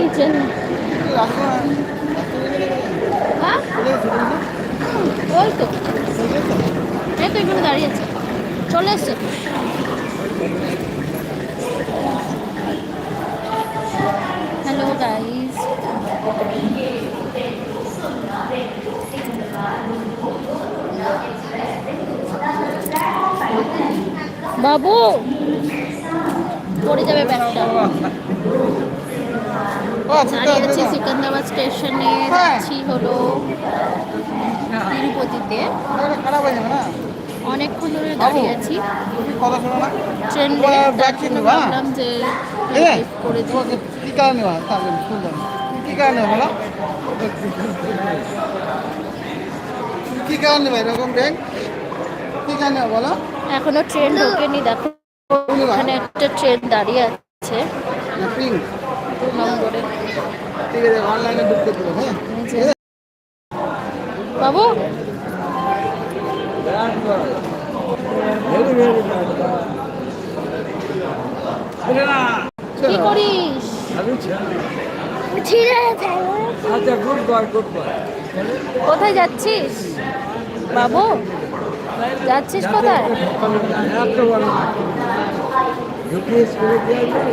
নিচে হ্যাঁ ওই তো। এই তো এখানে দাঁড়িয়ে আছে। চলে এসছে। হ্যালো গাইস বাবু, পড়ে যাবে ব্যাগটা দাঁড়িয়ে আছি সিকান্দাবাদ স্টেশনে যাচ্ছি হলো তিরুপতিতে। হয়ে অনেকক্ষণ ধরে দাঁড়িয়ে আছি। ট্রেন? ভাবলাম যে করে কি কারণে হয় বলো? এরকম কি কারণে এখনও ট্রেন ঢোকেনি দেখো। ওখানে একটা ট্রেন দাঁড়িয়ে আছে। ঠিক আছে অনলাইনে ঢুকতে দেবো হ্যাঁ? বাবু? কি করিস? আচ্ছা গুড বয় গুড বয় কোথায় যাচ্ছিস? বাবু? যাচ্ছিস কোথায়? বড় ঢুকিয়ে স্কুলে দিয়ে আসবে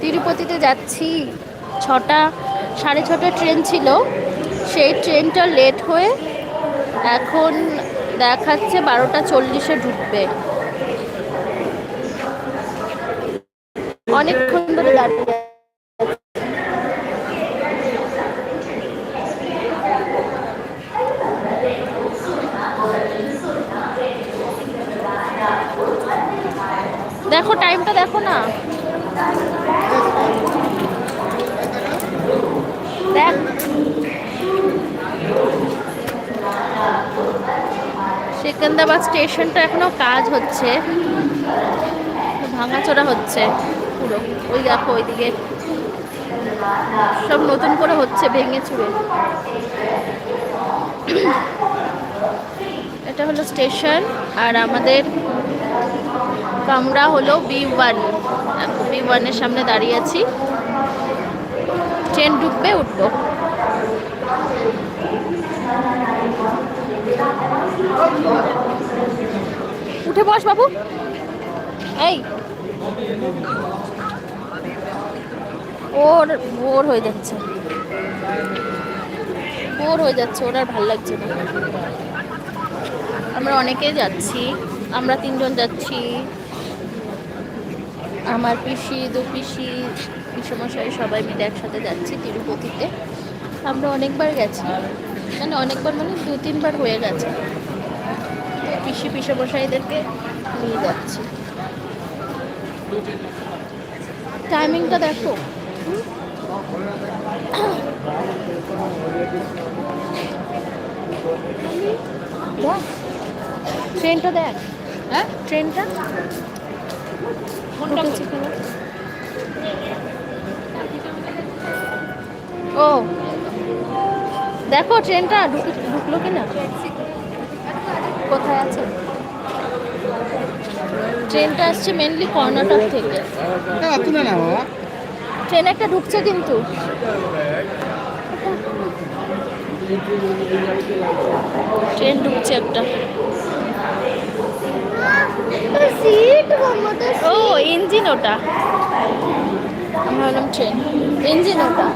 তিরুপতিতে যাচ্ছি। ছটা, সাড়ে ছটা ট্রেন ছিল। সেই ট্রেনটা লেট হয়ে এখন দেখাচ্ছে বারোটা চল্লিশে ঢুকবে। অনেকক্ষণ ধরে দাঁড়িয়ে দেখো টাইমটা দেখো না। দেখ। সেকেন্দ্রাবাদ স্টেশনটা এখনও কাজ হচ্ছে। ভাঙাচোরা হচ্ছে পুরো। ওই দেখো ওইদিকে। সব নতুন করে হচ্ছে, ভেঙে চুড়ে এটা হলো স্টেশন, আর আমাদের কামরা হলো বি ওয়ান, বি ওয়ানের সামনে দাঁড়িয়ে আছি। ট্রেন ঢুকবে উঠবো। উঠে বস বাবু। এই। ওর বোর হয়ে যাচ্ছে। বোর হয়ে যাচ্ছে, ওর আর ভালো লাগছে না। আমরা অনেকেই যাচ্ছি, আমরা তিনজন যাচ্ছি। আমার পিসি, দু পিসি, পিসমশাই সবাই মিলে একসাথে যাচ্ছি তিরুপতিতে। আমরা অনেকবার গেছি। মানে অনেকবার মানে দু, তিনবার হয়ে গেছে। পিসি, পিসমশাইদেরকে নিয়ে যাচ্ছি। টাইমিংটা দেখো। ট্রেনটা দেখ। হ্যাঁ ট্রেনটা। ও। দেখো ট্রেনটা ঢুকে ঢুকলো কিনা? কোথায় আছে? ট্রেনটা আসছে মেনলি কর্ণাটক থেকে। হ্যাঁ না বাবা। ট্রেন একটা ঢুকছে কিন্তু। ট্রেন ঢুকছে একটা। ও ইঞ্জিন ওটা। আমি ভাবলাম ট্রেন ইঞ্জিন ওটা।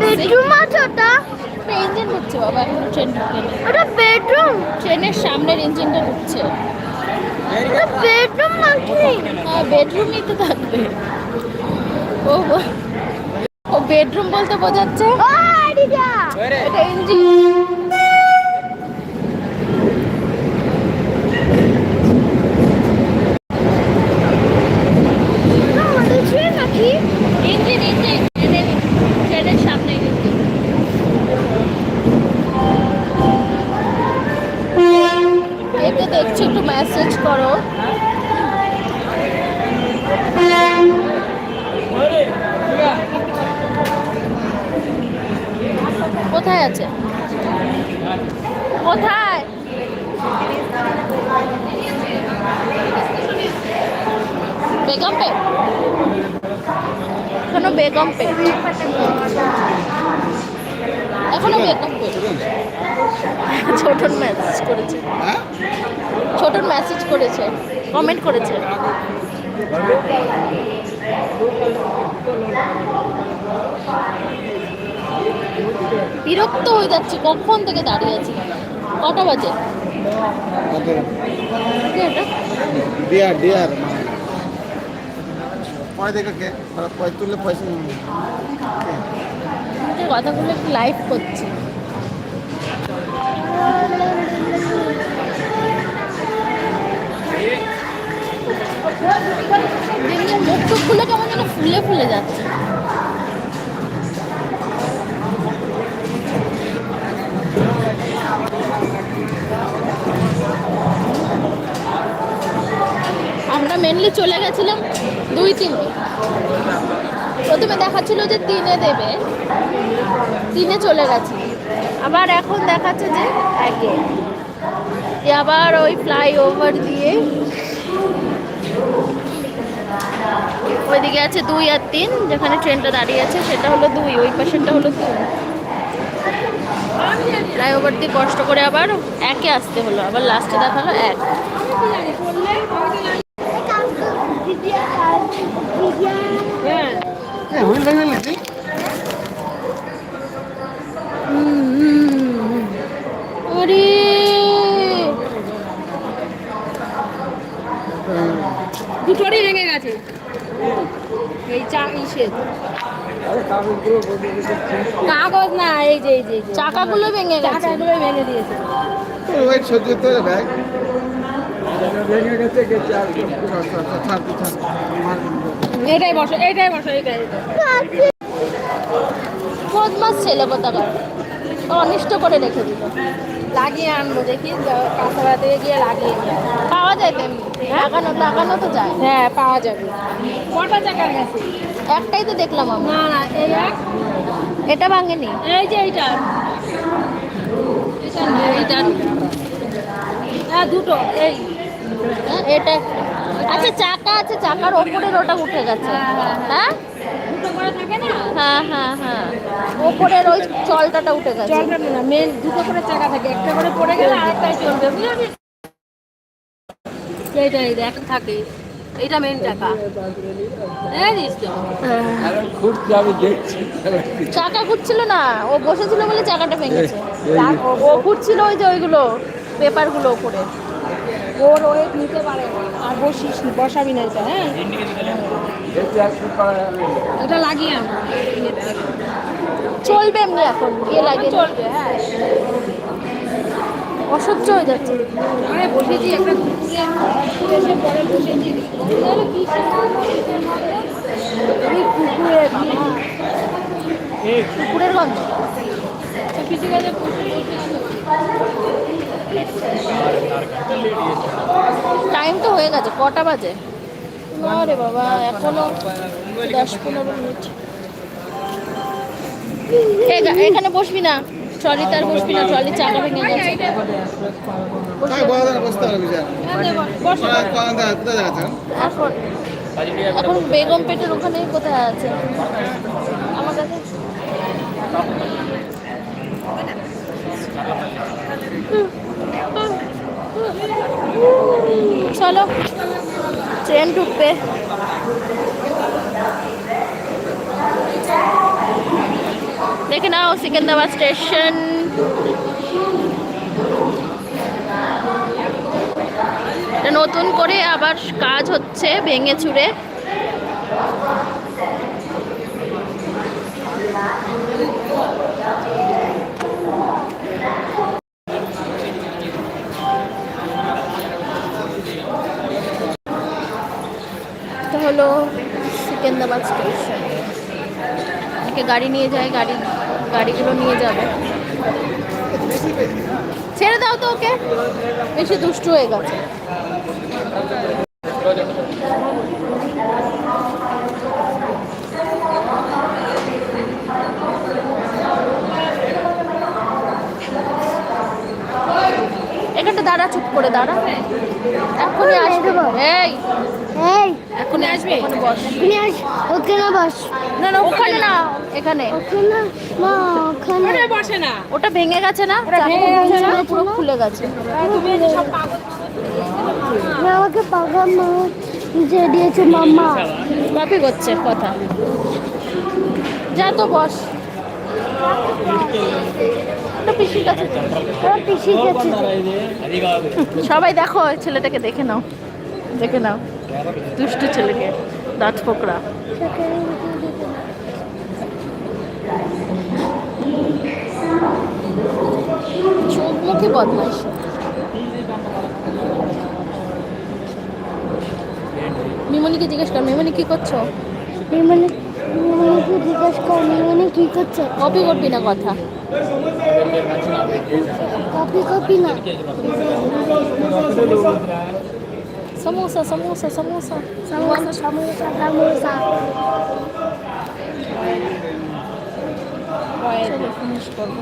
বেডরুম আছে ওটা। ইঞ্জিন ঢুকছে বাবা এখন ট্রেন ঢুকে ওটা বেডরুম ট্রেনের সামনের ইঞ্জিনটা ঢুকছে। বেডরুম নাকি হ্যাঁ বেডরুমই তো থাকবে। ও ও। বেডরুম বলতে বোঝাচ্ছে? ও আইডিয়া। এটা ইঞ্জিন মেসেজ করো কোথায় আছে কোথায় বেগম পে? এখনও বেগম পে। এখনও বেগম পে। ছোটন মেসেজ করেছে। হ্যাঁ? ছোটন মেসেজ করেছে। কমেন্ট করেছে। বিরক্ত হয়ে যাচ্ছে কখন থেকে দাঁড়িয়ে আছি? কটা বাজে? এটা? ডিয়ার ডিয়ার কে? পয়সা তুললে পয়সা নেবে। যে কথাগুলো একটু লাইভ করছি। কেমন ফুলে ফুলে যাচ্ছে। আমরা মেনলি চলে গেছিলাম দুই প্রথমে দেখাচ্ছিল যে তিনে দেবে। তিনে চলে গেছে। আবার এখন দেখাচ্ছে যে একে। আবার ওই ফ্লাইওভার দিয়ে ওইদিকে আছে দুই আর তিন, যেখানে ট্রেনটা দাঁড়িয়ে আছে, সেটা হলো দুই, ওই পাশেরটা হলো তিন। ফ্লাইওভার দিয়ে কষ্ট করে আবার একে আসতে হলো, আবার লাস্টে দেখাল এক। হ্যাঁ হুইল ভেঙে নিচ্ছি ওরে। দুটোরই ভেঙে গেছে। এই চা ইসে। কাগজ না এই যে এই যে। চাকাগুলো ভেঙে গেছে। চাকাগুলো ভেঙে দিয়েছে। ওয়েট সহ্য হবে ব্যাগ ভেঙে গেছে আর এটাই বসো এইটাই বসো এইটাই। বদমাস ছেলে কোথাকার অনিষ্ট করে রেখে দিল। লাগিয়ে আনব দেখি কাঁচাড়া থেকে গিয়ে লাগিয়ে পাওয়া যায় তেমনি। লাগানো লাগানো তো যায়। হ্যাঁ পাওয়া যাবে। কটা চাকার গেছে একটাই তো দেখলাম আমরা। না না এই এক। এটা ভাঙেনি। এই যে এইটা। এইটা হ্যাঁ দুটো এই। হ্যাঁ, এটা আচ্ছা চাকা আছে চাকার ওপরের ওটা উঠে গেছে। হ্যাঁ, হ্যাঁ, হ্যাঁ দুটো করে থাকে না হ্যাঁ। হ্যাঁ হ্যাঁ ওপরের ওই চলটাটা উঠে গেছে। না মেন দুটো করে চাকা থাকে একটা করে পড়ে গেলে আরেকটাই চলবে বুঝলি? এইটা দেখ থাকে। এইটা মেন টাকা চাকা ঘুরছিল না ও বসেছিল বলে চাকাটা ভেঙেছে। ও ঘুরছিল ওই যে ওইগুলো পেপারগুলো ওপরে। ওর ওয়েট নিতে পারে আর বসিস বসাবি না এটা হ্যাঁ? এটা লাগিয়ে চলবে এমনি এখন গিয়ে লাগে চলবে হ্যাঁ। অসহ্য হয়ে যাচ্ছে। আরে বসেছি একটা এসে পরে বসেছি। তাহলে কি আমি কুকুরে কুকুরের গন্ধ। কিছু গেছে কুকুরে টাইম তো হয়ে গেছে কটা বাজে? আরে বাবা এখনও দশ পনেরো মিনিট। এখানে বসবি না ট্রলিতে আর বসবি না ট্রলি চাকা ভেঙে গেছে। যাচ্ছেন? এখন এখন বেগম পেটের ওখানে কোথায় আছে আমার কাছে চলো ট্রেন ঢুকবে। দেখে নাও সিকেন্দ্রাবাদ স্টেশন নতুন করে আবার কাজ হচ্ছে ভেঙে চুরে এটা হলো সিকেন্দ্রাবাদ স্টেশন। অনেকে গাড়ি নিয়ে যায়, গাড়ি, গাড়িগুলো নিয়ে যাবে। ছেড়ে দাও তো ওকে। বেশি দুষ্ট হয়ে গেছে। এখানটা দাঁড়া চুপ করে দাঁড়া। এখনই আসবে। এই। এই। এখনই আসবে? এখানে বস। তুমি আস ওখানে বস। না না ওখানে না। এখানে। ওখানে মা ওখানে। ওটা বসে না। ওটা ভেঙে গেছে না? ভেঙে গেছে না? পুরো খুলে গেছে। তুমি সব কাগজ তুমি আমাকে পাগল মা। যে দিয়েছে মাম্মা। কপি করছে কথা। যা তো বস। ওটা পিসির কাছে সবাই দেখো ওই ছেলেটাকে দেখে নাও। দেখে নাও। দুষ্টু ছেলেকে দাঁত ফোকরা। চোখ মুখে মিমনিকে জিজ্ঞেস কর। মিমনি কি করছ? মিমনি মিমনিকে জিজ্ঞেস কর মিমনি কি করছে কপি করবি না কথা? কপি কপি না। সমোসা সমোসা সমোসা। সমোসা সমোসা সমোসা। ফিনিশ করব।